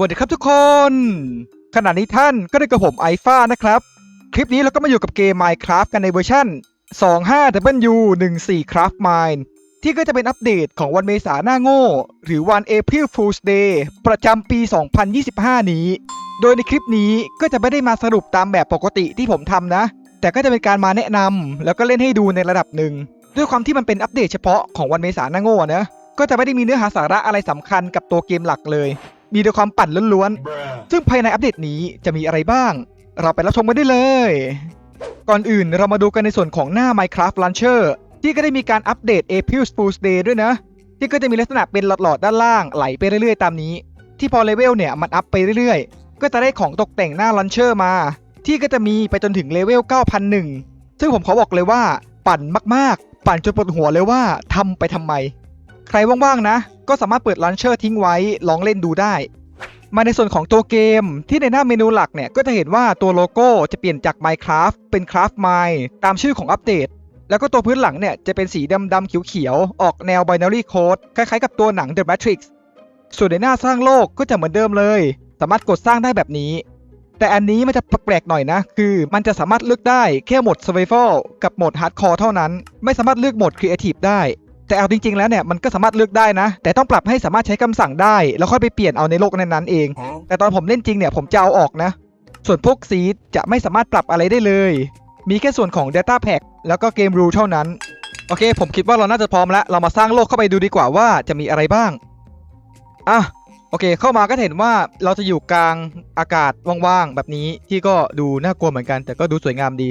วัสดีครับทุกคน ขณะนี้ท่านก็ได้กับผมไอฟ้านะครับ คลิปนี้เราก็มาอยู่กับเกม Minecraft กันในเวอร์ชัน 25W14 Craft Mine ที่ก็จะเป็นอัปเดตของวันเมษาหน้าโง่ หรือวัน April Fool's Day ประจำปี 2025 นี้ โดยในคลิปนี้ก็จะไม่ได้มาสรุปตามแบบปกติที่ผมทำนะ แต่ก็จะเป็นการมาแนะนำแล้วก็เล่นให้ดูในระดับหนึ่ง ด้วยความที่มันเป็นอัปเดตเฉพาะของวันเมษาหน้าโง่นะก็จะไม่ได้มีเนื้อหาสาระอะไรสำคัญกับตัวเกมหลักเลย มีแต่ความปั่นล้วนๆ ซึ่งภายในอัปเดตนี้จะมีอะไรบ้าง เราไปรับชมกันได้เลย ก่อนอื่นเรามาดูกันในส่วนของหน้า Minecraft Launcher ที่ก็ได้มีการอัปเดต April Fool's Day ด้วยนะ ที่ก็จะมีลักษณะเป็นหลอดๆด้านล่างไหลไปเรื่อยๆ ตามนี้ ที่พอเลเวลเนี่ยมันอัพไปเรื่อยๆ ก็จะได้ของตกแต่งหน้า Launcher มา ที่ก็จะมีไปจนถึงเลเวล 9001 ซึ่งผมขอบอกเลยว่าปั่นมากๆ ปั่นจนปวดหัวเลยว่าทำไปทำไม ใครว่างๆนะ ก็สามารถเปิด Launcher ทิ้งไว้ลองเล่นดูได้ มาในส่วนของตัวเกมที่ในหน้าเมนูหลักเนี่ย ก็จะเห็นว่าตัวโลโก้จะเปลี่ยนจาก Minecraft เป็น Craft Mine ตามชื่อของอัปเดต แล้วก็ตัวพื้นหลังเนี่ยจะเป็นสีดำๆเขียวๆ ออกแนว binary code คล้ายๆกับตัวหนัง The Matrix ส่วนในหน้าสร้างโลกก็จะเหมือนเดิมเลย สามารถกดสร้างได้แบบนี้ แต่อันนี้มันจะแปลกๆหน่อยนะ คือมันจะสามารถเลือกได้แค่โหมด survival กับโหมด hardcore เท่านั้น ไม่สามารถเลือกโหมด creative ได้ แต่เอาจริงๆแล้วเนี่ยมันก็สามารถเลือกได้นะ แต่ต้องปรับให้สามารถใช้คำสั่งได้ แล้วค่อยไปเปลี่ยนเอาในโลกนั้นๆเอง แต่ตอนผมเล่นจริงเนี่ยผมจะเอาออกนะ ส่วนพวกซีดจะไม่สามารถปรับอะไรได้เลย มีแค่ส่วนของ Data Pack แล้วก็เกมรูเท่านั้น โอเค ผมคิดว่าเราน่าจะพร้อมแล้ว เรามาสร้างโลกเข้าไปดูดีกว่าว่าจะมีอะไรบ้างอะโอเค เข้ามาก็เห็นว่าเราจะอยู่กลางอากาศว่างๆแบบนี้ที่ก็ดูน่ากลัวเหมือนกัน แต่ก็ดูสวยงามดี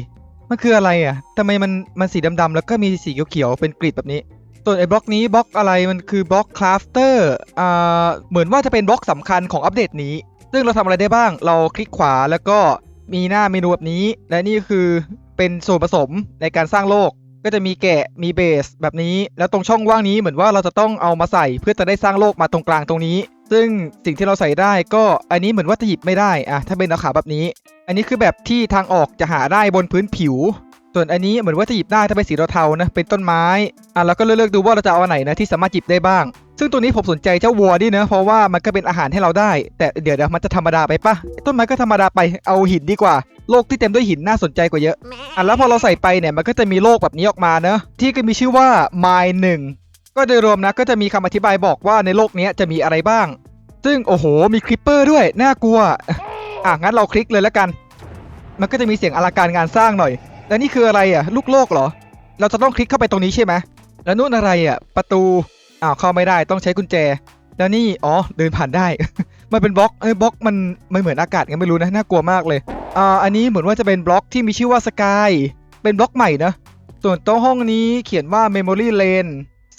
มันคืออะไรอะทำไมมันมันสีดำๆแล้วก็มีสีเขียวๆเป็นกรีดแบบนี้ ส่วนไอ้บล็อกนี้บล็อกอะไรมันคือบล็อกคราฟเตอร์อ่าเหมือนว่าจะเป็นบล็อกสำคัญของอัปเดตนี้ ซึ่งเราทำอะไรได้บ้าง เราคลิกขวาแล้วก็มีหน้าเมนูแบบนี้ และนี่คือเป็นส่วนผสมในการสร้างโลก ก็จะมีแกะมีเบสแบบนี้ แล้วตรงช่องว่างนี้เหมือนว่าเราจะต้องเอามาใส่เพื่อจะได้สร้างโลกมาตรงกลางตรงนี้ ซึ่งสิ่งที่เราใส่ได้ก็อันนี้เหมือนว่าจะหยิบไม่ได้อะถ้าเป็นอาขาแบบนี้ อันนี้คือแบบที่ทางออกจะหาได้บนพื้นผิว ส่วนอันนี้เหมือนว่าจะหยิบได้ถ้าเป็นสีเทาๆนะเป็นต้นไม้อะเราก็เลือกๆดูว่าเราจะเอาอันไหนนะที่สามารถหยิบได้บ้าง ซึ่งตัวนี้ผมสนใจเจ้าวัวดินะเพราะว่ามันก็เป็นอาหารให้เราได้ แต่เดี๋ยวเดี๋ยวมันจะธรรมดาไปปะต้นไม้ก็ธรรมดาไปเอาหินดีกว่า โลกที่เต็มด้วยหินน่าสนใจกว่าเยอะอะแล้วพอเราใส่ไปเนี่ยมันก็จะมีโลกแบบนี้ออกมาเนะที่ก็มีชื่อว่า Mine 1ก็โดยรวมนะก็จะมีคำอธิบายบอกว่าในโลกนี้จะมีอะไรบ้าง ซึ่งโอ้โหมีคริปเปอร์ด้วยน่ากลัวอะงั้นเราคลิกเลยแล้วกัน มันก็จะมีเสียงอลังการงานสร้างหน่อย แล้วนี่คืออะไรอะ ลูกโลกเหรอ เราจะต้องคลิกเข้าไปตรงนี้ใช่ไหมแล้วนู่นอะไรอะ ประตูอ้าวเข้าไม่ได้ต้องใช้กุญแจ แล้วนี่อ๋อเดินผ่านได้ มันเป็นบล็อกเอ้ยบล็อกมันไม่เหมือนอากาศไงไม่รู้นะน่ากลัวมากเลยอ่าอันนี้เหมือนว่าจะเป็นบล็อกที่มีชื่อว่าสกายเป็นบล็อกใหม่นะส่วนโต๊ะห้องนี้เขียนว่า Memory Lane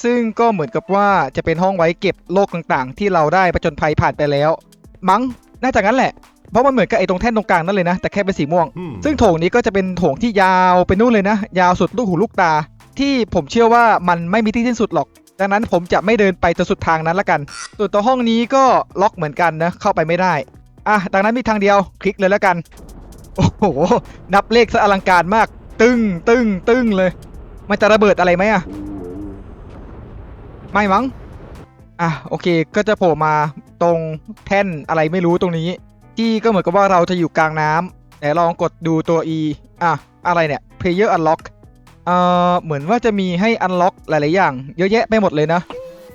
ซึ่งก็เหมือนกับว่าจะเป็นห้องไว้เก็บโลกต่างๆ ที่เราได้ประจนภัยผ่านไปแล้ว มั้งน่าจะงั้นแหละ เพราะมันเหมือนกับไอ้ตรงแท่นตรงกลางนั่นเลยนะ แต่แค่เป็นสีม่วง ซึ่งโถงนี้ก็จะเป็นโถงที่ยาวไปนู่นเลยนะ ยาวสุดลูกหูลูกตา ที่ผมเชื่อว่ามันไม่มีที่สิ้นสุดหรอก ดังนั้นผมจะไม่เดินไปจนสุดทางนั้นละกัน ส่วนตัวห้องนี้ก็ล็อกเหมือนกันนะ เข้าไปไม่ได้ อะ ดังนั้นมีทางเดียว คลิกเลยแล้วกัน โอ้โห นับเลขซะอลังการมาก ตึ้ง ตึ้ง ตึ้งเลย มันจะระเบิดอะไรไหมอะไม่มั้ง อะ โอเค ก็จะโผล่มาตรงแท่นอะไรไม่รู้ตรงนี้ ที่ก็เหมือนกับว่าเราจะอยู่กลางน้ำแต่ลองกดดูตัว E อะ อะไรเนี่ย Player Unlock เอ่อเหมือนว่าจะมีให้ Unlock หลาย ๆ อย่าง เยอะแยะไปหมดเลยนะ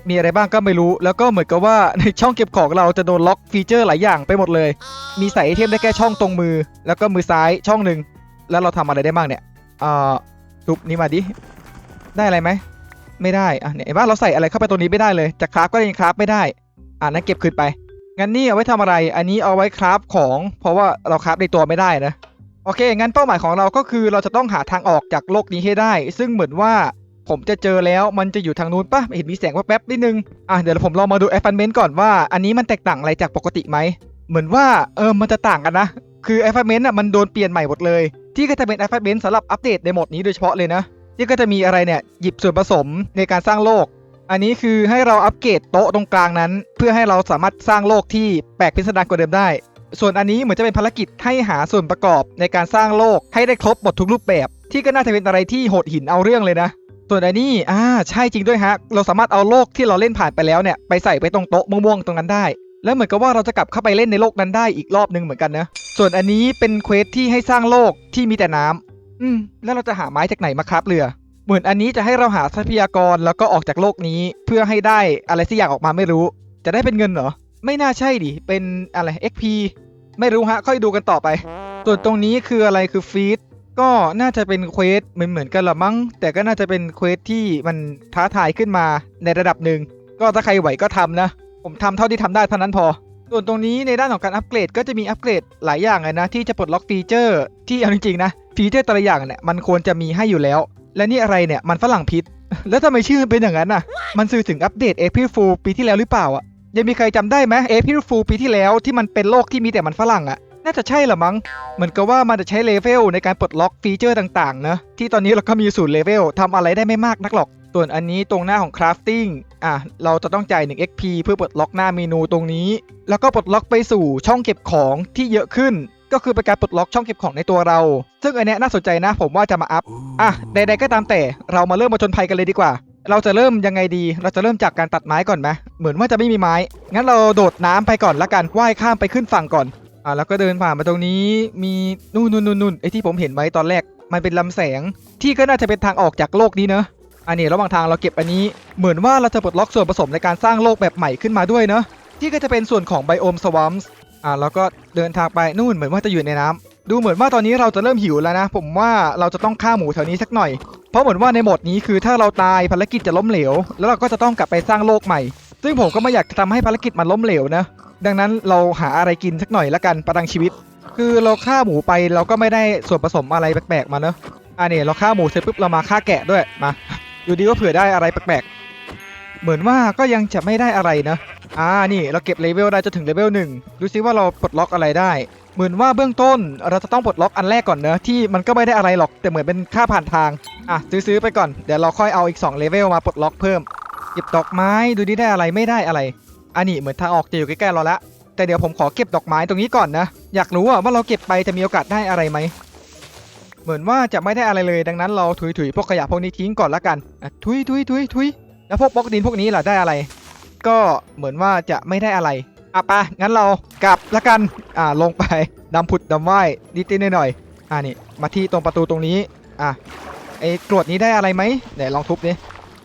มีอะไรบ้างก็ไม่รู้ แล้วก็เหมือนกับว่าในช่องเก็บของเราจะโดนล็อกฟีเจอร์หลายอย่างไปหมดเลย มีใส่ไอเทมได้แค่ช่องตรงมือ แล้วก็มือซ้ายช่องหนึ่ง แล้วเราทำอะไรได้บ้างเนี่ยเอ่อทุบนี้มาดิ ได้อะไรไหม ไม่ได้ อะเนี่ยเห็นว่าเราใส่อะไรเข้าไปตรงนี้ไม่ได้เลย จะคราฟก็ยังคราฟไม่ได้ อะนั้นเก็บคืนไป งั้นนี่เอาไว้ทำอะไร อันนี้เอาไว้คราฟของ เพราะว่าเราคราฟในตัวไม่ได้นะ โอเค งั้นเป้าหมายของเราก็คือเราจะต้องหาทางออกจากโลกนี้ให้ได้ ซึ่งเหมือนว่าผมจะเจอแล้วมันจะอยู่ทางนู้นปะเห็นมีแสงแป๊บๆนิดนึง อะเดี๋ยวผมลองมาดูแอฟฟันเมนต์ก่อนว่า อันนี้มันแตกต่างอะไรจากปกติไหม เหมือนว่าเออมันจะต่างกันนะ คือแอฟฟันเมนต์อะมันโดนเปลี่ยนใหม่หมดเลย ที่ก็จะเป็นแอฟฟันเมนต์สำหรับอัปเดตในโหมดนี้โดยเฉพาะเลยนะ ที่ก็จะมีอะไรเนี่ยหยิบส่วนผสมในการสร้างโลก อันนี้คือให้เราอัปเกรดโต๊ะตรงกลางนั้น เพื่อให้เราสามารถสร้างโลกที่แปลกพิสดารกว่าเดิมได้ ส่วนอันนี้เหมือนจะเป็นภารกิจให้หาส่วนประกอบในการสร้างโลกให้ได้ครบหมดทุกรูปแบบ ที่ก็น่าจะเป็นอะไรที่โหดหินเอาเรื่องเลยนะ ส่วนอันนี้อ่าใช่จริงด้วยฮะ เราสามารถเอาโลกที่เราเล่นผ่านไปแล้วเนี่ยไปใส่ไปตรงโต๊ะม่วงๆตรงนั้นได้ แล้วเหมือนกับว่าเราจะกลับเข้าไปเล่นในโลกนั้นได้อีกรอบนึงเหมือนกันนะ ส่วนอันนี้เป็นเควสที่ให้สร้างโลกที่มีแต่น้ำอืมแล้วเราจะหาไม้จากไหนมาครับเรือ เหมือนอันนี้จะให้เราหาทรัพยากรแล้วก็ออกจากโลกนี้เพื่อให้ได้อะไรสักอย่างออกมาไม่รู้ จะได้เป็นเงินเหรอ ไม่น่าใช่ดิ เป็นอะไร XP ไม่รู้ฮะ ค่อยดูกันต่อไป ส่วนตรงนี้คืออะไรคือฟีดก็น่าจะเป็นเควสเหมือนเหมือนกันละมั้ง แต่ก็น่าจะเป็นเควสที่มันท้าทายขึ้นมาในระดับหนึ่ง ก็ถ้าใครไหวก็ทำนะ ผมทำเท่าที่ทำได้เท่านั้นพอ ส่วนตรงนี้ในด้านของการอัปเกรดก็จะมีอัปเกรดหลายอย่างเลยนะ ที่จะปลดล็อกฟีเจอร์ ที่เอาจริงๆนะฟีเจอร์แต่ละอย่างเนี่ยมันควรจะมีให้อยู่แล้ว และนี่อะไรเนี่ยมันฝรั่งพิษ แล้วทำไมชื่อมันเป็นอย่างนั้นน่ะ มันสื่อถึงอัปเดต April Fool ปีที่แล้วหรือเปล่าอะยังมีใครจำได้ไหม April Fool ปีที่แล้วที่มันเป็นโลกที่มีแต่มันฝรั่งอะน่าจะใช่ละมั้ง เหมือนกับว่ามันจะใช้เลเวลในการปลดล็อกฟีเจอร์ต่างๆนะที่ตอนนี้เราก็มีศูนย์เลเวลทำอะไรได้ไม่มากนักหรอก ส่วนอันนี้ตรงหน้าของ crafting อะเราจะต้องจ่าย 1 XP เพื่อปลดล็อกหน้าเมนูตรงนี้ แล้วก็ปลดล็อกไปสู่ช่องเก็บของที่เยอะขึ้น ก็คือเป็นการปลดล็อกช่องเก็บของในตัวเรา ซึ่งอันเนี้ยน่าสนใจนะ ผมว่าจะมาอัพอะใดๆก็ตามแต่เรามาเริ่มมาจนภัยกันเลยดีกว่า เราจะเริ่มยังไงดี เราจะเริ่มจากการตัดไม้ก่อนไหมเหมือนว่าจะไม่มีไม้ งั้นเราโดดน้ำไปก่อนละกันว่ายข้ามไปขึ้นฝั่งก่อนอะแล้วก็เดินผ่านมาตรงนี้มีนู่นนู่นนู่นไอ้ที่ผมเห็นไว้ตอนแรก มันเป็นลำแสง ที่ก็น่าจะเป็นทางออกจากโลกนี้เนอะอันนี้ระหว่างทางเราเก็บอันนี้ เหมือนว่าเราจะปลดล็อกส่วนผสมในการสร้างโลกแบบใหม่ขึ้นมาด้วยเนอะที่ก็จะเป็นส่วนของไบโอมสวัมส์ อะแล้วก็เดินทางไปนู่นเหมือนว่าจะอยู่ในน้ำดูเหมือนว่าตอนนี้เราจะเริ่มหิวแล้วนะ ผมว่าเราจะต้องฆ่าหมูแถวนี้สักหน่อย เพราะเหมือนว่าในหมดนี้คือถ้าเราตายภารกิจจะล้มเหลว แล้วเราก็จะต้องกลับไปสร้างโลกใหม่ ซึ่งผมก็ไม่อยากจะทำให้ภารกิจมันล้มเหลวนะ ดังนั้นเราหาอะไรกินสักหน่อยละกันประทังชีวิต คือเราฆ่าหมูไปเราก็ไม่ได้ส่วนผสมอะไรแปลกๆมาเนอะอ่าเนี่ยเราฆ่าหมูเสร็จปุ๊บเรามาฆ่าแกะด้วยมาดูดีว่าเผื่อได้อะไรแปลกๆเหมือนว่าก็ยังจะไม่ได้อะไรนะ อ่านี่เราเก็บเลเวลได้จนถึงเลเวลหนึ่งดูซิว่าเราปลดล็อกอะไรได้เหมือนว่าเบื้องต้นเราจะต้องปลดล็อกอันแรกก่อนเนอะที่มันก็ไม่ได้อะไรหรอกแต่เหมือนเป็นค่าผ่านทางอะซื้อๆไปก่อนเดี๋ยวเราค่อยเอาอีก2เลเวลมาปลดล็อกเพิ่มเก็บดอกไม้ดูดิได้อะไรไม่ได้อะไรอันนี้เหมือนทางออกจะอยู่ใกล้ๆเราละแต่เดี๋ยวผมขอเก็บดอกไม้ตรงนี้ก่อนนะอยากรู้อะว่าเราเก็บไปจะมีโอกาสได้อะไรไหมเหมือนว่าจะไม่ได้อะไรเลยดังนั้นเราถุยๆพวกขยะพวกนี้ทิ้งก่อนละกันอะถุยถุยถุยถุยแล้วพวกบล็อกดินพวกนี้ล่ะได้อะไร ก็เหมือนว่าจะไม่ได้อะไรอะไปงั้นเรากลับละกันอ่าลงไปดำผุดดำว่ายนิดๆหน่อยๆอ่านี่มาที่ตรงประตูตรงนี้อะไอ้กรวดนี้ได้อะไรไหมไหนลองทุบดิ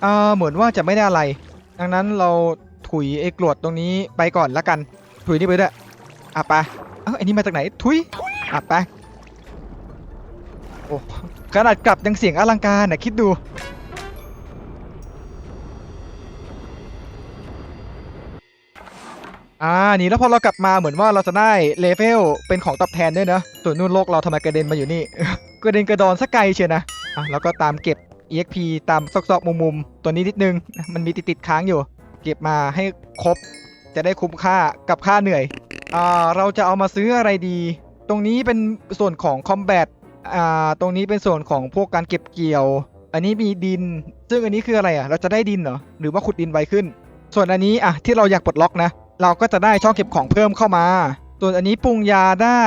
อ่าเหมือนว่าจะไม่ได้อะไร ดังนั้นเราถุยไอ้กรวดตรงนี้ไปก่อนละกัน ถุยนี่ไปด้วยอะไปเอ้าไอ้นี่มาจากไหนถุยอะไปโอ้ขนาดกลับยังเสียงอลังการน่ะคิดดู อ่านี่แล้วพอเรากลับมาเหมือนว่าเราจะได้เลเวลเป็นของตอบแทนด้วยนะส่วนนู่นโลกเราทำไมกระเด็นมาอยู่นี่ กระเด็นกระดอนสักไกลเชียวนะอะแล้วก็ตามเก็บ EXP ตามซอกๆมุมๆตัวนี้นิดนึงมันมีติดๆค้างอยู่ เก็บมาให้ครบ จะได้คุ้มค่ากับค่าเหนื่อยอ่าเราจะเอามาซื้ออะไรดี ตรงนี้เป็นส่วนของคอมแบทอ่าตรงนี้เป็นส่วนของพวกการเก็บเกี่ยว อันนี้มีดิน ซึ่งอันนี้คืออะไรอะ เราจะได้ดินเหรอหรือว่าขุดดินไวขึ้น ส่วนอันนี้อะที่เราอยากปลดล็อกนะ เราก็จะได้ช่องเก็บของเพิ่มเข้ามา ส่วนอันนี้ปรุงยาได้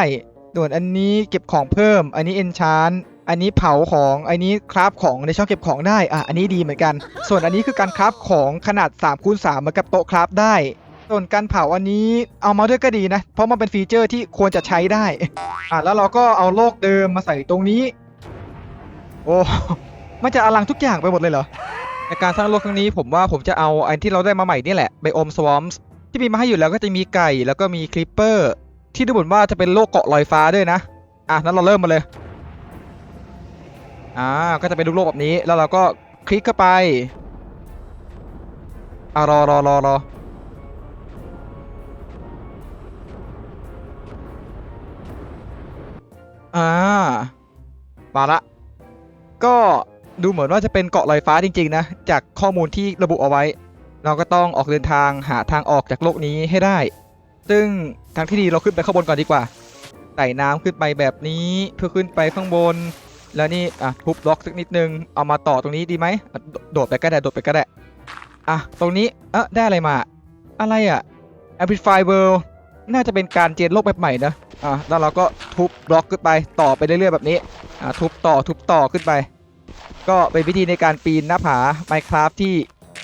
ส่วนอันนี้เก็บของเพิ่ม อันนี้เอนชานอันนี้เผาของ อันนี้คราฟของในช่องเก็บของได้ อะ อันนี้ดีเหมือนกัน ส่วนอันนี้คือการคราฟของขนาด3คูณ3เหมือนกับโต๊ะคราฟได้ ส่วนการเผาอันนี้เอามาด้วยก็ดีนะ เพราะมันเป็นฟีเจอร์ที่ควรจะใช้ได้ อะ แล้วเราก็เอาโลกเดิมมาใส่ตรงนี้ โอ้ มันจะอลังทุกอย่างไปหมดเลยเหรอในการสร้างโลกครั้งนี้ผมว่าผมจะเอาอันที่เราได้มาใหม่นี่แหละไบโอมสวอมส์ ที่มีมาให้อยู่แล้วก็จะมีไก่แล้วก็มีคลิปเปอร์ ที่ดูเหมือนว่าจะเป็นโลกเกาะลอยฟ้าด้วยนะ อะนั้นเราเริ่มมาเลยอ่าก็จะเป็นรูปโลกแบบนี้แล้วเราก็คลิกเข้าไปอะรอรอรอรออ่ามาละก็ดูเหมือนว่าจะเป็นเกาะลอยฟ้าจริง ๆ นะ จากข้อมูลที่ระบุเอาไว้ เราก็ต้องออกเดินทางหาทางออกจากโลกนี้ให้ได้ ซึ่งทางที่ดีเราขึ้นไปข้างบนก่อนดีกว่าไต่น้ำขึ้นไปแบบนี้เพื่อขึ้นไปข้างบน แล้วนี่อะทุบบล็อกสักนิดนึงเอามาต่อตรงนี้ดีไหมโดดไปก็ได้โดดไปก็ได้อะตรงนี้เอ๊ะได้อะไรมา อะไรอะ Amplify World น่าจะเป็นการเจนโลกแบบใหม่นะอะแล้วเราก็ทุบบล็อกขึ้นไปต่อไปเรื่อยๆแบบนี้อะทุบต่อทุบต่อขึ้นไป ก็เป็นวิธีในการปีนหน้าผา Minecraft ที่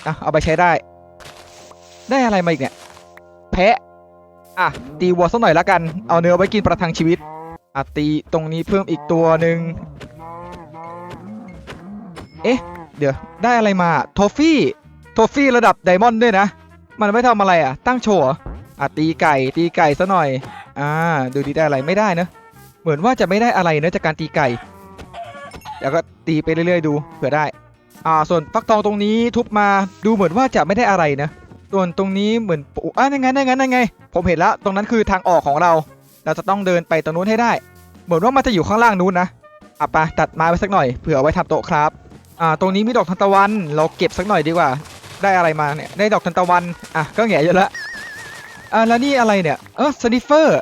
อะเอาไปใช้ได้ ได้อะไรมาอีกเนี่ย แพะ อะ ตีวัวสักหน่อยละกัน เอาเนื้อไว้กินประทังชีวิต อะ ตีตรงนี้เพิ่มอีกตัวหนึ่งเอ๊ะ เดี๋ยว ได้อะไรมาโทฟี่โทฟี่ระดับไดมอนด์ด้วยนะ มันไม่ทำอะไรอะ ตั้งโชว์ออะ ตีไก่ ตีไก่ซะหน่อย อ่า ดูดีได้อะไรไม่ได้นะ เหมือนว่าจะไม่ได้อะไรเนอะจากการตีไก่ แล้วก็ตีไปเรื่อยๆ ดูเผื่อได้ อ่า ส่วนฟักทองตรงนี้ทุบมา ดูเหมือนว่าจะไม่ได้อะไรนะ ส่วนตรงนี้เหมือนปูอะนั่นไงนั่นไงนั่นไง ผมเห็นแล้วตรงนั้นคือทางออกของเรา เราจะต้องเดินไปตรงนู้นให้ได้ เหมือนว่ามันจะอยู่ข้างล่างนู้นนะอะไปตัดไม้ไว้สักหน่อยเผื่อไว้ทำโต๊ะครับอ่าตรงนี้มีดอกทานตะวัน เราเก็บสักหน่อยดีกว่า ได้อะไรมาเนี่ยได้ดอกทานตะวันอะก็แหง่อยู่แล้วอ่าแล้วนี่อะไรเนี่ยเออสนิฟเฟอร์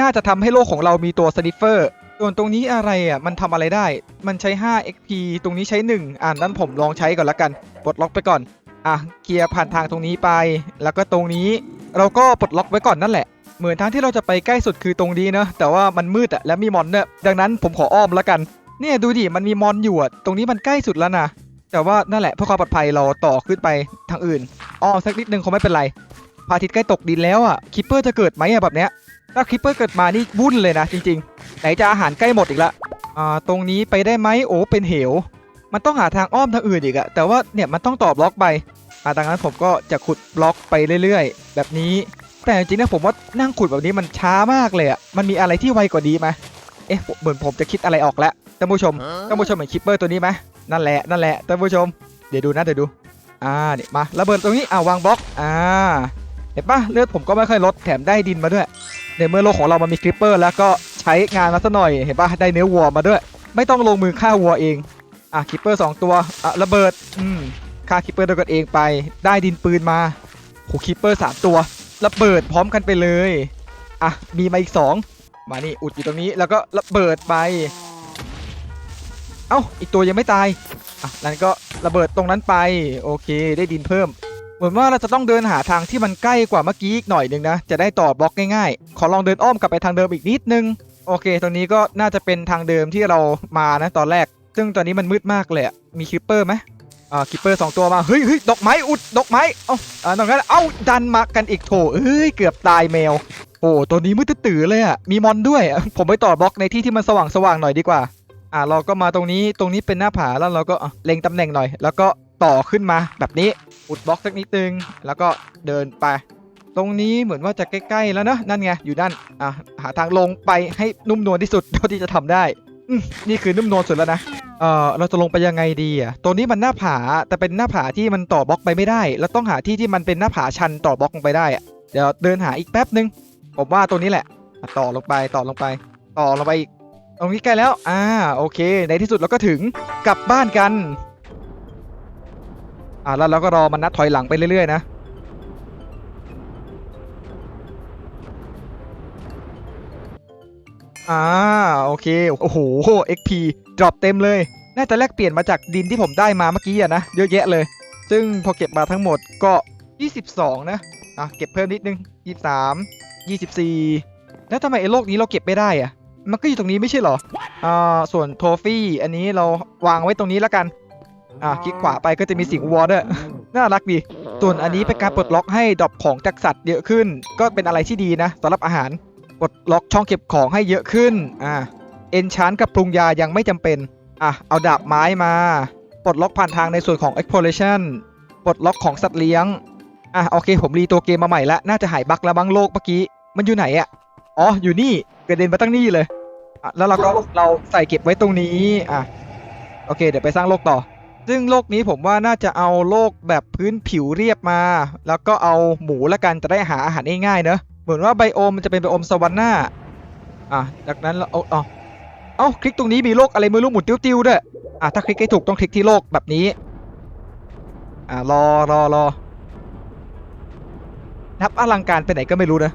น่าจะทำให้โลกของเรามีตัวสนิฟเฟอร์ส่วนตรงนี้อะไรอะมันทำอะไรได้ มันใช้ 5 XP ตรงนี้ใช้ 1 อ่านั้นผมลองใช้ก่อนละกันปลดล็อกไปก่อน อะเคลียร์ผ่านทางตรงนี้ไป แล้วก็ตรงนี้เราก็ปลดล็อกไว้ก่อนนั่นแหละ เหมือนทางที่เราจะไปใกล้สุดคือตรงนี้เนอะแต่ว่ามันมืดอะและมีมอนเนี่ยดังนั้นผมขออ้อมแล้วกันเนี่ยดูดิมันมีมอนอยู่อะตรงนี้มันใกล้สุดแล้วนะแต่ว่านั่นแหละเพื่อความปลอดภัยเราต่อขึ้นไปทางอื่นอ้อมสักนิดนึงคงไม่เป็นไรพระอาทิตย์ใกล้ตกดินแล้วอะคิปเปอร์จะเกิดไหมอะแบบเนี้ยถ้าคิปเปอร์เกิดมานี่วุ่นเลยนะจริง ๆ ไหนจะอาหารใกล้หมดอีกละอ่าตรงนี้ไปได้ไหมโอ้เป็นเหว มันต้องหาทางอ้อมทางอื่นอีกอะแต่ว่าเนี่ยมันต้องตอบบล็อกไปอ่าดังนั้นผมก็จะขุดบล็อกไปเรื่อยๆ แบบนี้ แต่จริงๆนะผมว่านั่งขุดแบบนี้มันช้ามากเลยอะมันมีอะไรที่ไวกว่านี้ไหมเอ๊ะเหมือนผมจะคิดอะไรออกแล้วท่านผู้ชมท่านผู้ชมเห็นคิปเปอร์ตัวนี้ไหมนั่นแหละนั่นแหละท่านผู้ชม เดี๋ยวดูนะเดี๋ยวดูอ่าเนี่ยมาระเบิดตรงนี้อ่าวางบล็อกอ่าเห็นปะเลือดผมก็ไม่ค่อยลดแถมได้ดินมาด้วยในเมื่อโลกของเรามันมีคริปเปอร์แล้วก็ใช้งานมาซะหน่อยเห็นปะได้เนื้อวัวมาด้วย ไม่ต้องลงมือฆ่าวัวเอง อะคิปเปอร์สองตัวอะระเบิดอืมฆ่าคิปเปอร์ด้วยกันเองไป ได้ดินปืนมาโหคิปเปอร์สามตัวระเบิดพร้อมกันไปเลยอะมีมาอีกสองมานี่อุดอยู่ตรงนี้แล้วก็ระเบิดไป เอ้าอีกตัวยังไม่ตายอะนั้นก็ระเบิดตรงนั้นไปโอเค ได้ดินเพิ่ม เหมือนว่าเราจะต้องเดินหาทางที่มันใกล้กว่าเมื่อกี้อีกหน่อยนึงนะจะได้ต่อบล็อกง่ายๆ ขอลองเดินอ้อมกลับไปทางเดิมอีกนิดนึงโอเค ตรงนี้ก็น่าจะเป็นทางเดิมที่เรามานะตอนแรก ซึ่งตอนนี้มันมืดมากเลยอะมีคิปเปอร์ไหมอ่าคิปเปอร์สองตัวมาเฮ้ยเฮ้ยดอกไม้อุดดอกไม้เอ้าอ่าตรงนั้นเอ้าดันมากันอีกโถเอ้ยเกือบตายแมวโอ้ตัวนี้มืดตื้อเลยอะมีมอนด้วยผมไปต่อบล็อกในที่ที่มันสว่างๆหน่อยดีกว่า อ่าเราก็มาตรงนี้ตรงนี้เป็นหน้าผาแล้วเราก็เล็งตำแหน่งหน่อย แล้วก็ต่อขึ้นมาแบบนี้อุดบล็อกสักนิดนึงแล้วก็เดินไป ตรงนี้เหมือนว่าจะใกล้ๆแล้วเนอะนั่นไงอยู่ด้านอะหาทางลงไปให้นุ่มนวลที่สุดเท่าที่จะทำได้ นี่คือนุ่มนวลสุดแล้วนะ เออเราจะลงไปยังไงดีอะตรงนี้มันหน้าผา แต่เป็นหน้าผาที่มันต่อบล็อกไปไม่ได้แล้วต้องหาที่ที่มันเป็นหน้าผาชันต่อบล็อกลงไปได้อะ เดี๋ยวเดินหาอีกแป๊บนึง ผมว่าตรงนี้แหละอะต่อลงไป ต่อลงไป ต่อลงไปอีก ตรงนี้ใกล้แล้ว อ่า โอเค ในที่สุดเราก็ถึงกลับบ้านกัน อ่าแล้วเราก็รอมันนัดถอยหลังไปเรื่อยๆนะ อ่าโอเค โอ้โห XP ดรอปเต็มเลย น่าจะแลกเปลี่ยนมาจากดินที่ผมได้มาเมื่อกี้อะนะ เยอะแยะเลย ซึ่งพอเก็บมาทั้งหมดก็ 22 นะ อะ เก็บเพิ่มนิดนึง 23 24 แล้วทำไมไอ้โลกนี้เราเก็บไม่ได้อะมันก็อยู่ตรงนี้ไม่ใช่เหรอ อ่า ส่วนโทฟี่อันนี้เราวางไว้ตรงนี้แล้วกัน อ่าคลิกขวาไปก็จะมีสิงวอร์ด้วยน่ารักดี ส่วนอันนี้เป็นการปลดล็อกให้ดรอปของจากสัตว์เยอะขึ้น ก็เป็นอะไรที่ดีนะสำหรับอาหาร ปลดล็อกช่องเก็บของให้เยอะขึ้นอ่าเอนชานกับปรุงยายังไม่จำเป็นอะเอาดาบไม้มาปลดล็อกผ่านทางในส่วนของ exploration ปลดล็อกของสัตว์เลี้ยงอะโอเค ผมรีตัวเกมมาใหม่ละน่าจะหายบั๊กแล้วบ้างโลกเมื่อกี้มันอยู่ไหนอะอ๋ออยู่นี่กระเด็นมาตั้งนี่เลยอะแล้วเราก็เราใส่เก็บไว้ตรงนี้อะโอเค เดี๋ยวไปสร้างโลกต่อ ซึ่งโลกนี้ผมว่าน่าจะเอาโลกแบบพื้นผิวเรียบมา แล้วก็เอาหมูละกันจะได้หาอาหารง่ายๆเนอะ มือนว่าไบโอมมันจะเป็นไบโอมสวรรค์หน้าอะจากนั้นเราเอาเอาเอาคลิกตรงนี้มีโลกอะไรไม่รู้หมุนติ้วๆด้วยอะถ้าคลิกให้ถูกต้องคลิกที่โลกแบบนี้อะรอรอรอนับอลังการไปไหนก็ไม่รู้นะ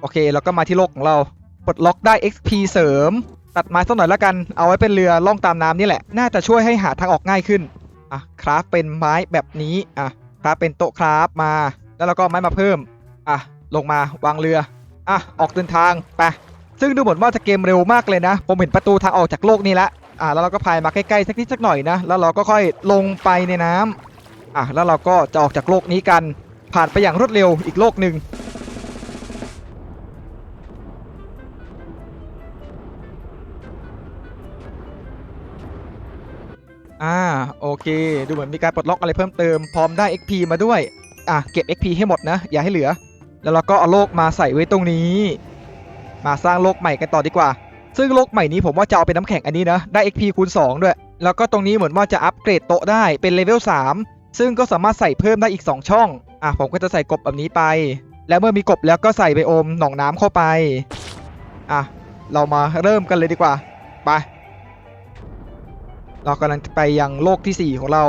โอเคแล้วก็มาที่โลกของเราปลดล็อกได้ XP เสริม ตัดไม้สักหน่อยละกัน เอาไว้เป็นเรือล่องตามน้ำนี่แหละ น่าจะช่วยให้หาทางออกง่ายขึ้น อะ คราฟเป็นไม้แบบนี้ อะ คราฟเป็นโต๊ะคราฟมา แล้วเราก็ไม้มาเพิ่ม อะ ลงมาวางเรือ อะ ออกเดินทางไป ซึ่งดูเหมือนว่าจะเกมเร็วมากเลยนะ ผมเห็นประตูทางออกจากโลกนี้แล้วอะ แล้วเราก็พายมาใกล้ๆสักนิดสักหน่อยนะ แล้วเราก็ค่อยลงไปในน้ำอะ แล้วเราก็จะออกจากโลกนี้กัน ผ่านไปอย่างรวดเร็วอีกโลกหนึ่งอ่าโอเค ดูเหมือนมีการปลดล็อกอะไรเพิ่มเติม พร้อมได้ XP มาด้วย อะเก็บ XP ให้หมดนะ อย่าให้เหลือ แล้วเราก็เอาโลกมาใส่ไว้ตรงนี้ มาสร้างโลกใหม่กันต่อดีกว่า ซึ่งโลกใหม่นี้ผมว่าจะเอาเป็นน้ำแข็งอันนี้นะ ได้ XP คูณ 2 ด้วย แล้วก็ตรงนี้เหมือนว่าจะอัปเกรดโต๊ะได้เป็นเลเวล 3 ซึ่งก็สามารถใส่เพิ่มได้อีก 2 ช่อง อะผมก็จะใส่กบแบบนี้ไป แล้วเมื่อมีกบแล้วก็ใส่ไบโอมหนองน้ำเข้าไป อะเรามาเริ่มกันเลยดีกว่า ไป เรากำลังไปยังโลกที่ 4 ของเรา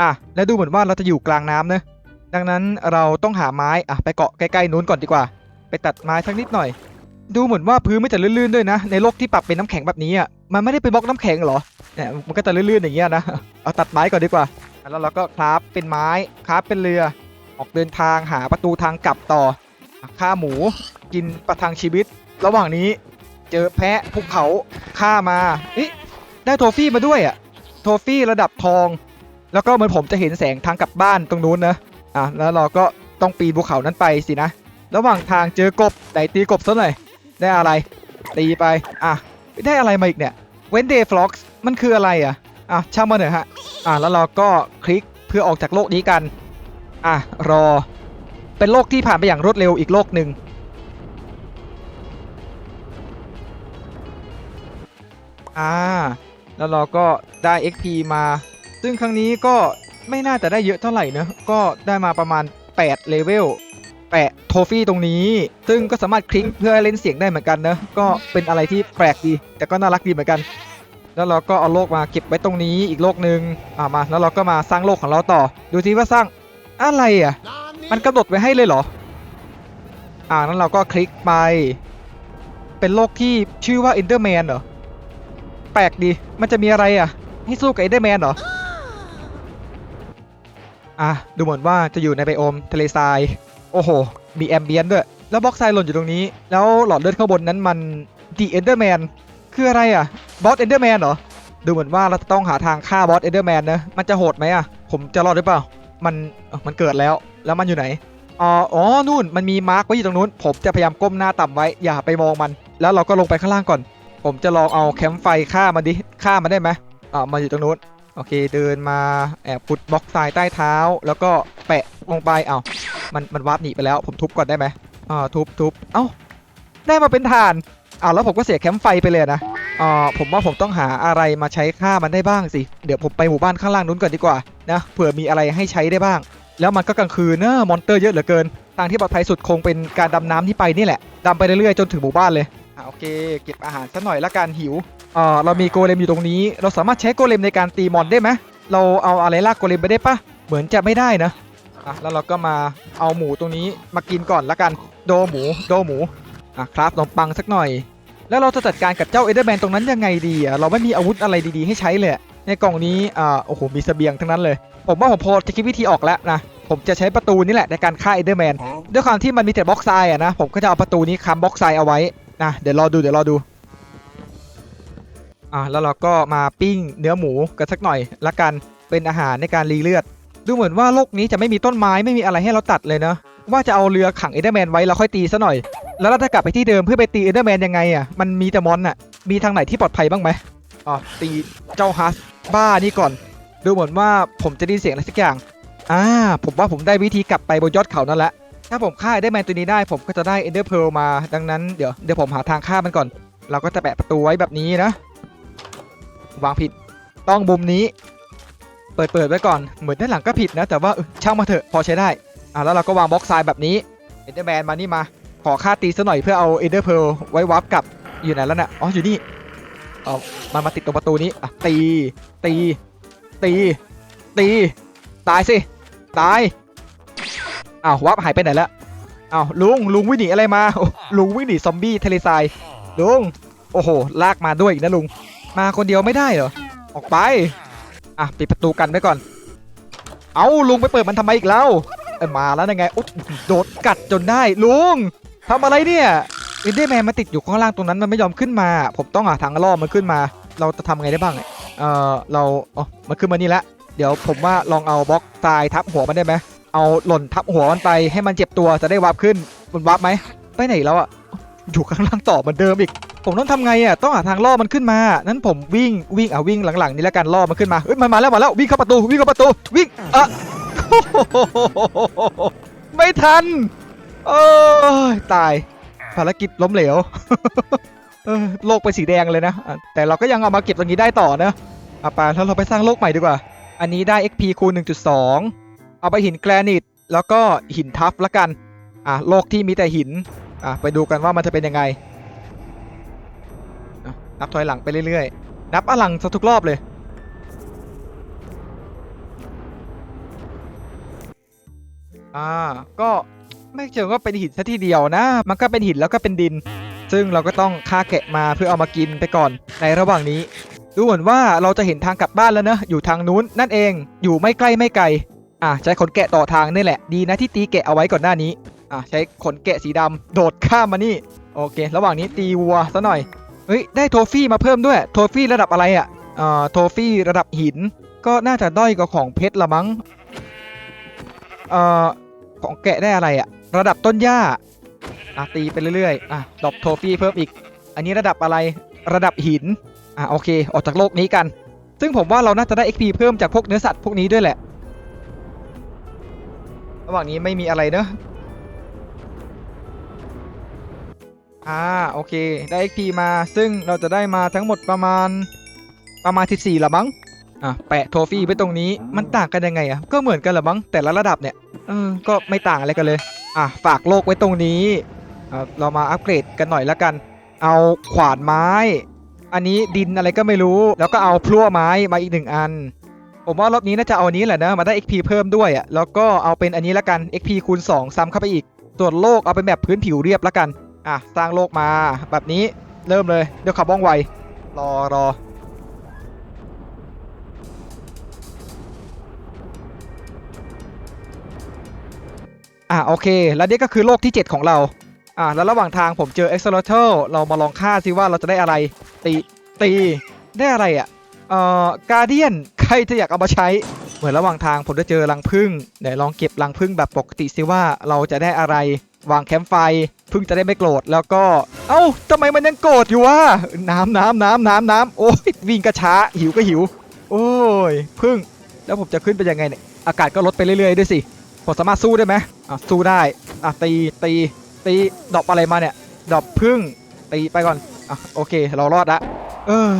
อะแล้วดูเหมือนว่าเราจะอยู่กลางน้ำนะดังนั้นเราต้องหาไม้อะไปเกาะใกล้ๆนู้นก่อนดีกว่า ไปตัดไม้สักนิดหน่อย ดูเหมือนว่าพื้นไม่จะลื่นๆด้วยนะ ในโลกที่ปรับเป็นน้ำแข็งแบบนี้อะมันไม่ได้เป็นบล็อกน้ำแข็งหรอเนี่ยมันก็จะลื่นๆอย่างเงี้ยนะเอาตัดไม้ก่อนดีกว่า แล้วเราก็คราฟเป็นไม้คราฟเป็นเรือ ออกเดินทางหาประตูทางกลับต่อฆ่าหมูกินประทังชีวิต ระหว่างนี้เจอแพะภูเขาฆ่ามาอ๊ได้โทฟี่มาด้วยอะโทฟี่ระดับทอง แล้วก็เหมือนผมจะเห็นแสงทางกลับบ้านตรงนู้นนะอะแล้วเราก็ต้องปีนภูเขานั้นไปสินะ ระหว่างทางเจอกบไหนตีกบซะหน่อยได้อะไร ตีไปอะได้อะไรมาอีกเนี่ยเวนเดย์ฟล็อกมันคืออะไรอะอะช่างมันเถอะฮะอะแล้วเราก็คลิกเพื่อออกจากโลกนี้กันอะรอ เป็นโลกที่ผ่านไปอย่างรวดเร็วอีกโลกหนึ่งอ่าแล้วเราก็ได้ XP มา ซึ่งครั้งนี้ก็ไม่น่าจะได้เยอะเท่าไหร่นะก็ได้มาประมาณ 8 เลเวลแปะโทฟี่ตรงนี้ ซึ่งก็สามารถคลิกเพื่อเล่นเสียงได้เหมือนกันนะก็เป็นอะไรที่แปลกดี แต่ก็น่ารักดีเหมือนกัน แล้วเราก็เอาโลกมาเก็บไว้ตรงนี้อีกโลกหนึ่งอ่ามา แล้วเราก็มาสร้างโลกของเราต่อ ดูทีว่าสร้างอะไรอะ มันกำหนดไว้ให้เลยเหรอ อ่านั้นเราก็คลิกไป เป็นโลกที่ชื่อว่า Enderman เหรอ แปลกดี มันจะมีอะไรอะ ให้สู้กับ Enderman เหรอ อะดูเหมือนว่าจะอยู่ในไบโอมทะเลทราย โอ้โห มีแอมเบียนด้วย แล้วบล็อกทรายหล่นอยู่ตรงนี้ แล้วหลอดเลือดข้างบนนั้นมัน The Enderman คืออะไรอะบอส Enderman เหรอ ดูเหมือนว่าเราจะต้องหาทางฆ่าบอส Enderman นนะ มันจะโหดไหมอะ ผมจะรอดหรือเปล่า มันมันเกิดแล้ว แล้วมันอยู่ไหนอ๋ออ๋อนู่น มันมีมาร์กไว้อยู่ตรงนู้น ผมจะพยายามก้มหน้าต่ำไว้ อย่าไปมองมัน แล้วเราก็ลงไปข้างล่างก่อน ผมจะลองเอาแคมป์ไฟฆ่ามันดิ ฆ่ามันได้ไหมอ่ามาอยู่ตรงนู้น โอเคเดินมาแอบขุดบล็อกทรายใต้เท้า แล้วก็แปะลงไปเอ้ามันมันวาร์ปหนีไปแล้วผมทุบก่อนได้ไหมอ่าทุบทุบเอ้าได้มาเป็นถ่านอ้าวแล้วผมก็เสียแคมป์ไฟไปเลยนะอ่าผมว่าผมต้องหาอะไรมาใช้ฆ่ามันได้บ้างสิเดี๋ยวผมไปหมู่บ้านข้างล่างนู้นก่อนดีกว่านะเผื่อมีอะไรให้ใช้ได้บ้าง แล้วมันก็กลางคืนเนอะมอนเตอร์เยอะเหลือเกินทางที่ปลอดภัยสุดคงเป็นการดำน้ำที่ไปนี่แหละดำไปเรื่อยๆจนถึงหมู่บ้านเลย อ่าโอเค เก็บอาหารสักหน่อยละกันหิวอ่าเรามีโกเลมอยู่ตรงนี้ เราสามารถใช้โกเลมในการตีมอนได้ไหมเราเอาอะไรลากโกเลมไปได้ปะเหมือนจะไม่ได้นะอะแล้วเราก็มาเอาหมูตรงนี้มากินก่อนละกันโดหมูโดหมูอะครับขนมปังสักหน่อย แล้วเราจะจัดการกับเจ้าเอเดอร์แมนตรงนั้นยังไงดีอะเราไม่มีอาวุธอะไรดีๆให้ใช้เลยอะในกล่องนี้อ่าโอ้โหมีเสบียงทั้งนั้นเลย ผมว่าผมพอจะคิดวิธีออกแล้วนะผมจะใช้ประตูนี่แหละในการฆ่าเอเดอร์แมนด้วยความที่มันมีแต่บล็อกทรายอะนะผมก็จะเอาประตูนี้ค้ำบล็อกทรายเอาไว้ นะเดี๋ยวรอดูเดี๋ยวรอดูอะแล้วเราก็มาปิ้งเนื้อหมูกันสักหน่อยละกันเป็นอาหารในการรีเลือด ดูเหมือนว่าโลกนี้จะไม่มีต้นไม้ไม่มีอะไรให้เราตัดเลยเนาะว่าจะเอาเรือขังเอเดอร์แมนไว้แล้วค่อยตีซะหน่อย แล้วเราจะกลับไปที่เดิมเพื่อไปตีเอเดอร์แมนยังไงอะมันมีแต่มอนอะมีทางไหนที่ปลอดภัยบ้างไหมอ๋อตีเจ้าฮัสบ้านี่ก่อน ดูเหมือนว่าผมจะได้เสียงอะไรสักอย่างอ่าผมว่าผมได้วิธีกลับไปบนยอดเขานั่นแหละ ถ้าผมฆ่าเอเดอร์แมนตัวนี้ได้ผมก็จะได้เอเดอร์เพลมาดังนั้นเดี๋ยวเดี๋ยวผมหาทางฆ่ามันก่อน เราก็จะแปะประตูไว้แบบนี้นะ วางผิดต้องมุมนี้ เปิดเปิดไว้ก่อนเหมือนด้านหลังก็ผิดนะ แต่ว่าเช่างมาเถอะพอใช้ได้อ่าแล้วเราก็วางบล็อกทรายแบบนี้เอเดอร์แมนมานี่มา ขอค่าตีซะหน่อยเพื่อเอาเอเดอร์เพลไว้วับกลับอยู่ไหนแล้วน่ะอ๋ออยู่นี่เอามันมาติดตรงประตูนี้อะตีตีตีตีตายสิตาย อ้าววับหายไปไหนแล้วอ้าวลุงลุงวิ่งหนีอะไรมา ลุงวิ่งหนีซอมบี้ทะเลทรายลุงโอ้โห ลากมาด้วยอีกนะลุง มาคนเดียวไม่ได้เหรอ ออกไป อะ ปิดประตูกันไว้ก่อน เอาลุงไปเปิดมันทำไมอีกแล้วเอมาแล้วยังไงอุ๊โดดกัดจนได้ลุงทำอะไรเนี่ยเอนเดอร์แมนมาติดอยู่ข้างล่างตรงนั้นมันไม่ยอมขึ้นมา ผมต้องหาทางล่อมันขึ้นมา เราจะทำไงได้บ้างเนี่ยเออเราอ๋อมันขึ้นมานี่ละเดี๋ยวผมว่าลองเอาบล็อกทรายทับหัวมันได้ไหม เอาหล่นทับหัวมันไปให้มันเจ็บตัวจะได้วาร์ปขึ้นมันวาร์ปไหมไปไหนแล้วอะอยู่ข้างล่างต่อเหมือนเดิมอีก ผมต้องทำไงอะต้องหาทางล่อมันขึ้นมานั้นผมวิ่งวิ่งอะวิ่งหลังๆนี่แล้วกันล่อมันขึ้นมาเฮ้ยมันมาแล้วมาแล้ววิ่งเข้าประตูวิ่งเข้าประตูวิ่งอะไม่ทันเออตายภารกิจล้มเหลวโลกไปสีแดงเลยนะ แต่เราก็ยังเอามาเก็บตรงนี้ได้ต่อนะอะไปแล้วเราไปสร้างโลกใหม่ดีกว่า อันนี้ได้ XP คูณ 1.2 เอาไปหินแกรนิตแล้วก็หินทัฟละกันอะโลกที่มีแต่หินอะไปดูกันว่ามันจะเป็นยังไงนับถอยหลังไปเรื่อยๆ นับอลังซะทุกรอบเลยอ่าก็ไม่เชิงว่าเป็นหินซะทีเดียวนะ มันก็เป็นหินแล้วก็เป็นดิน ซึ่งเราก็ต้องฆ่าแกะมาเพื่อเอามากินไปก่อนในระหว่างนี้ ดูเหมือนว่าเราจะเห็นทางกลับบ้านแล้วเนอะอยู่ทางนู้นนั่นเอง อยู่ไม่ใกล้ไม่ไกล อะใช้ขนแกะต่อทางนี่แหละ ดีนะที่ตีแกะเอาไว้ก่อนหน้านี้อะใช้ขนแกะสีดำโดดข้ามมานี่ โอเค ระหว่างนี้ตีวัวซะหน่อยเฮ้ยได้โทฟี่มาเพิ่มด้วยโทฟี่ระดับอะไรอะเอ่อโทฟี่ระดับหิน ก็น่าจะด้อยกว่าของเพชรละมั้งเอ่อของแกะได้อะไรอะ ระดับต้นหญ้าอะตีไปเรื่อยๆอะดรอปโทฟี่เพิ่มอีก อันนี้ระดับอะไรระดับหินอะโอเค ออกจากโลกนี้กัน ซึ่งผมว่าเราน่าจะได้ XP เพิ่มจากพวกเนื้อสัตว์พวกนี้ด้วยแหละ ระหว่างนี้ไม่มีอะไรเนอะอ่าโอเค ได้ XP มาซึ่งเราจะได้มาทั้งหมดประมาณประมาณ 14ละมั้งอะแปะโทฟี่ไว้ตรงนี้มันต่างกันยังไงอะก็เหมือนกันละมั้งแต่ละระดับเนี่ยเออก็ไม่ต่างอะไรกันเลยอะฝากโลกไว้ตรงนี้อะเรามาอัปเกรดกันหน่อยละกัน เอาขวานไม้ อันนี้ดินอะไรก็ไม่รู้ แล้วก็เอาพลั่วไม้มาอีกหนึ่งอัน ผมว่ารอบนี้น่าจะเอาอันนี้แหละนะมาได้ XP เพิ่มด้วยอะแล้วก็เอาเป็นอันนี้ละกัน XP คูณ2ซ้ำเข้าไปอีกส่วนโลกเอาเป็นแบบพื้นผิวเรียบละกันอะสร้างโลกมาแบบนี้เริ่มเลยเดี๋ยวขับว่องไวรอรออะโอเค แล้วนี่ก็คือโลกที่ 7 ของเราอะแล้วระหว่างทางผมเจอ e x c e l o t o r เรามาลองฆ่าซิว่าเราจะได้อะไร ตีตีได้อะไรอะ เอ่อการเดียนใครจะอยากเอามาใช้ เหมือนระหว่างทางผมได้เจอรังผึ้งเดี๋ยวลองเก็บรังผึ้งแบบปกติซิว่าเราจะได้อะไรวางแคมป์ไฟพึ่งจะได้ไม่โกรธแล้วก็ เอ้าทำไมมันยังโกรธอยู่วะน้ำน้ำน้ำน้ำน้ำโอ้ยวิ่งกระช้าหิวก็หิว โอ้ยพึ่ง แล้วผมจะขึ้นไปยังไงเนี่ยอากาศก็ลดไปเรื่อยๆด้วยสิผมสามารถสู้ได้ไหมอะสู้ได้อะตีตีตีดอปอะไรมาเนี่ยดอปพึ่งตีไปก่อนอะโอเค เรารอดละเออ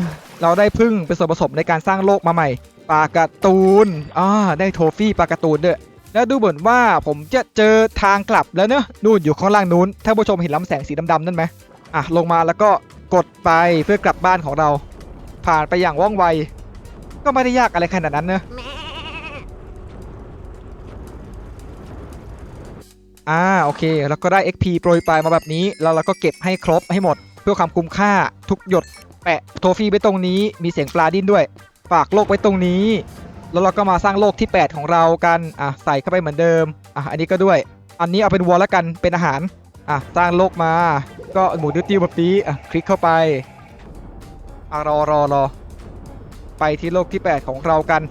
เราได้พึ่งเป็นส่วนผสมในการสร้างโลกมาใหม่ปลาการ์ตูนอ่าได้โทฟี่ปลาการ์ตูนด้วยแล้วดูเหมือนว่าผมจะเจอทางกลับแล้วเนอะนู่นอยู่ข้างล่างนู้นถ้านผู้ชมเห็นลำแสงสีดำๆนั่นไหมอะลงมาแล้วก็กดไปเพื่อกลับบ้านของเรา ผ่านไปอย่างว่องไว ก็ไม่ได้ยากอะไรขนาดนั้นเนอะอ่าโอเค แล้วก็ได้ XP โปรยปลายมาแบบนี้ แล้วเราก็เก็บให้ครบให้หมด เพื่อความคุ้มค่าทุกหยด แปะโทฟี่ไว้ตรงนี้มีเสียงปลาดิ้นด้วย ฝากโลกไว้ตรงนี้ แล้วเราก็มาสร้างโลกที่ 8 ของเรากันอะใส่เข้าไปเหมือนเดิมอะอันนี้ก็ด้วย อันนี้เอาเป็นวัวแล้วกันเป็นอาหารอะสร้างโลกมา ก็หมูดิ้วติ้วแบบนี้อะคลิกเข้าไปอะรอรอรอไปที่โลกที่ 8 ของเรากัน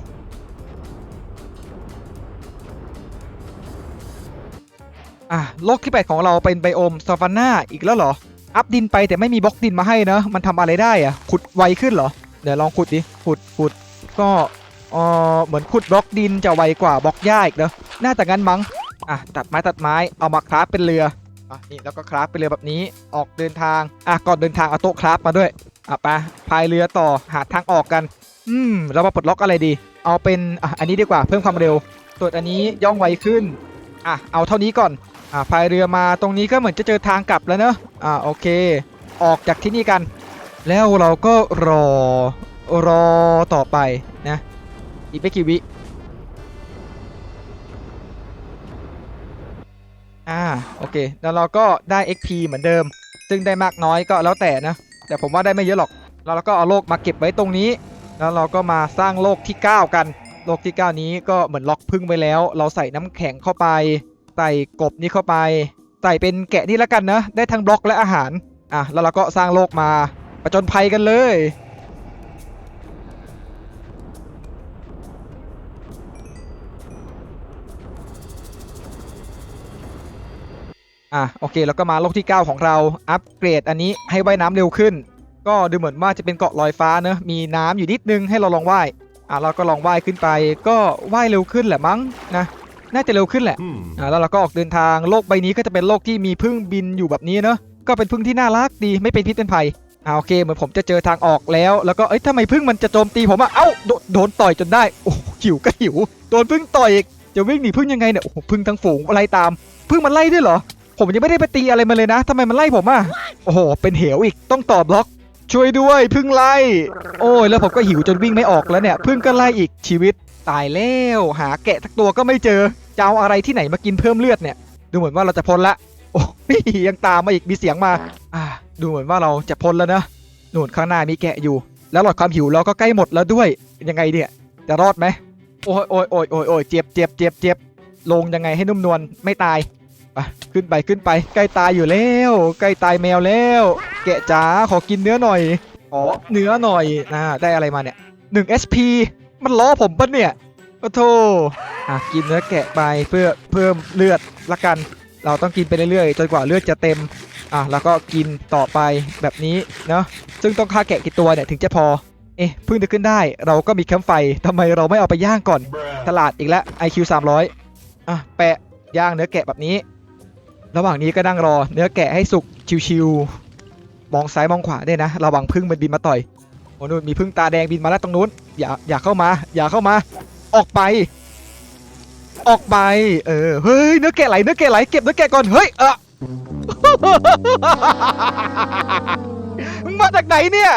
อะโลกที่ 8 ของเราเป็นไบโอมซาฟาน่าอีกแล้วเหรอ อัพดินไปแต่ไม่มีบล็อกดินมาให้นะ มันทำอะไรได้อะขุดไวขึ้นเหรอ เดี๋ยวลองขุดดิ ขุดขุด ก็เออเหมือนขุดบล็อกดินจะไวกว่าบล็อกหญ้าอีกเนอะน่าจะงั้นมั้ง อะ ตัดไม้ตัดไม้ เอามาคราฟเป็นเรือ อะนี่แล้วก็คราฟเป็นเรือแบบนี้ ออกเดินทาง อะก่อนเดินทางเอาโต๊ะคราฟมาด้วย อะไปพายเรือต่อ หาทางออกกัน อืม เรามาปลดล็อกอะไรดี เอาเป็น อะ อันนี้ดีกว่า เพิ่มความเร็วส่วนอันนี้ย่องไวขึ้น อะ เอาเท่านี้ก่อน อ่าพายเรือมาตรงนี้ก็เหมือนจะเจอทางกลับแล้วเนอะอ่าโอเค ออกจากที่นี่กัน แล้วเราก็รอรอต่อไปนะอีกไม่กี่วิอ่าโอเค แล้วเราก็ได้ XP เหมือนเดิม ซึ่งได้มากน้อยก็แล้วแต่นะ แต่ผมว่าได้ไม่เยอะหรอก แล้วเราก็เอาโลกมาเก็บไว้ตรงนี้ แล้วเราก็มาสร้างโลกที่ 9 กัน โลกที่ 9 นี้ก็เหมือนล็อกพึ่งไว้แล้ว เราใส่น้ำแข็งเข้าไป ใส่กบนี้เข้าไป ใส่เป็นแกะนี่แล้วกันนะ ได้ทั้งบล็อกและอาหาร อะ แล้วเราก็สร้างโลกมาประจนภัยกันเลยอะโอเคแล้วก็มาโลกที่ 9 ของเรา อัปเกรดอันนี้ให้ว่ายน้ำเร็วขึ้น ก็ดูเหมือนว่าจะเป็นเกาะลอยฟ้าเนอะมีน้ำอยู่นิดนึงให้เราลองว่ายอะเราก็ลองว่ายขึ้นไป ก็ว่ายเร็วขึ้นแหละมั้งนะ น่าจะเร็วขึ้นแหละ Hmm. อ่าแล้วเราก็ออกเดินทางโลกใบนี้ก็จะเป็นโลกที่มีพึ่งบินอยู่แบบนี้เนอะก็เป็นพึ่งที่น่ารักดีไม่เป็นพิษเป็นภัยอ่าโอเคเหมือนผมจะเจอทางออกแล้ว แล้วก็เอ้ยทำไมพึ่งมันจะโจมตีผมอะเอ้าโดโดนต่อยจนได้โอ้โหหิวก็หิวโดนพึ่งต่อยอีกจะวิ่งหนีพึ่งยังไงเนี่ยโอ้โหพึ่งทั้งฝูงไล่ตามพึ่งมันไล่ด้วยเหรอ ผมยังไม่ได้ไปตีอะไรมาเลยนะทำไมมันไล่ผมอะโอ้โหเป็นเหวอีกต้องตอบบล็อก ช่วยด้วยพึ่งไล่ โอ้ยแล้วผมก็หิวจนวิ่งไม่ออกแล้วเนี่ยพึ่งก็ไล่อีกชีวิต ตายแล้วหาแกะทักตัวก็ไม่เจอจะเอาอะไรที่ไหนมากินเพิ่มเลือดเนี่ย ดูเหมือนว่าเราจะพ้นละ โอ้ยยังตามมาอีกมีเสียงมา อ่า ดูเหมือนว่าเราจะพ้นแล้วนะหนู่นข้างหน้ามีแกะอยู่ แล้วหลอดความหิวเราก็ใกล้หมดแล้วด้วยยังไงเนี่ยจะรอดไหมโอ้ยโอ้ยโอ้ยโอ้ยโอ้ยเจ็บเจ็บเจ็บเจ็บลงยังไงให้นุ่มนวลไม่ตายไปขึ้นไปขึ้นไป ใกล้ตายอยู่แล้ว ใกล้ตายแมวแล้ว แกะจ๋าขอกินเนื้อหน่อยอ๋อเนื้อหน่อยอ่าได้อะไรมาเนี่ย1 SP มันล้อผมปะเนี่ยโอ้โธอะกินเนื้อแกะไปเพื่อเพิ่มเลือดละกัน เราต้องกินไปเรื่อยๆจนกว่าเลือดจะเต็มอะแล้วก็กินต่อไปแบบนี้เนาะซึ่งต้องฆ่าแกะกี่ตัวเนี่ยถึงจะพอเอ๊ะเพิ่งนึกขึ้นได้ เราก็มีแคมป์ไฟทำไมเราไม่เอาไปย่างก่อน ตลาดอีกแล้ว IQ 300 อะ แปะย่างเนื้อแกะแบบนี้ ระหว่างนี้ก็นั่งรอ เนื้อแกะให้สุกชิวๆมองซ้ายมองขวาด้วยนะ ระวังพึ่งมันบินมาต่อย โอ้นู่นมีพึ่งตาแดงบินมาแล้วตรงนู้น อย่าอย่าเข้ามา อย่าเข้ามา ออกไป ออกไป เออ เฮ้ย เนื้อแกะไหล เนื้อแกะไหล เก็บเนื้อแกะก่อน เฮ้ย เออมึงมาจากไหนเนี่ย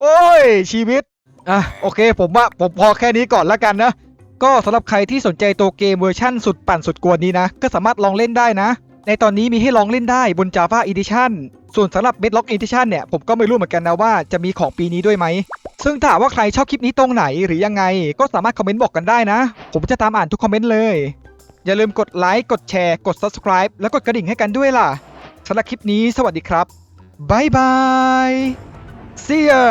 โอ้ย ชีวิต อะ โอเค ผมว่าผมพอแค่นี้ก่อนละกันนะ ก็สำหรับใครที่สนใจตัวเกมเวอร์ชั่นสุดปั่นสุดกวนนี้นะ ก็สามารถลองเล่นได้นะ ในตอนนี้มีให้ลองเล่นได้บน Java Edition ส่วนสำหรับ Bedrock Edition เนี่ย ผมก็ไม่รู้เหมือนกันนะว่าจะมีของปีนี้ด้วยไหม ซึ่งถ้าว่าใครชอบคลิปนี้ตรงไหนหรือยังไง ก็สามารถคอมเมนต์บอกกันได้นะ ผมจะตามอ่านทุกคอมเมนต์เลย อย่าลืมกดไลค์กดแชร์กด Subscribe แล้วกดกระดิ่งให้กันด้วยล่ะสำหรับคลิปนี้ สวัสดีครับบายบาย See ya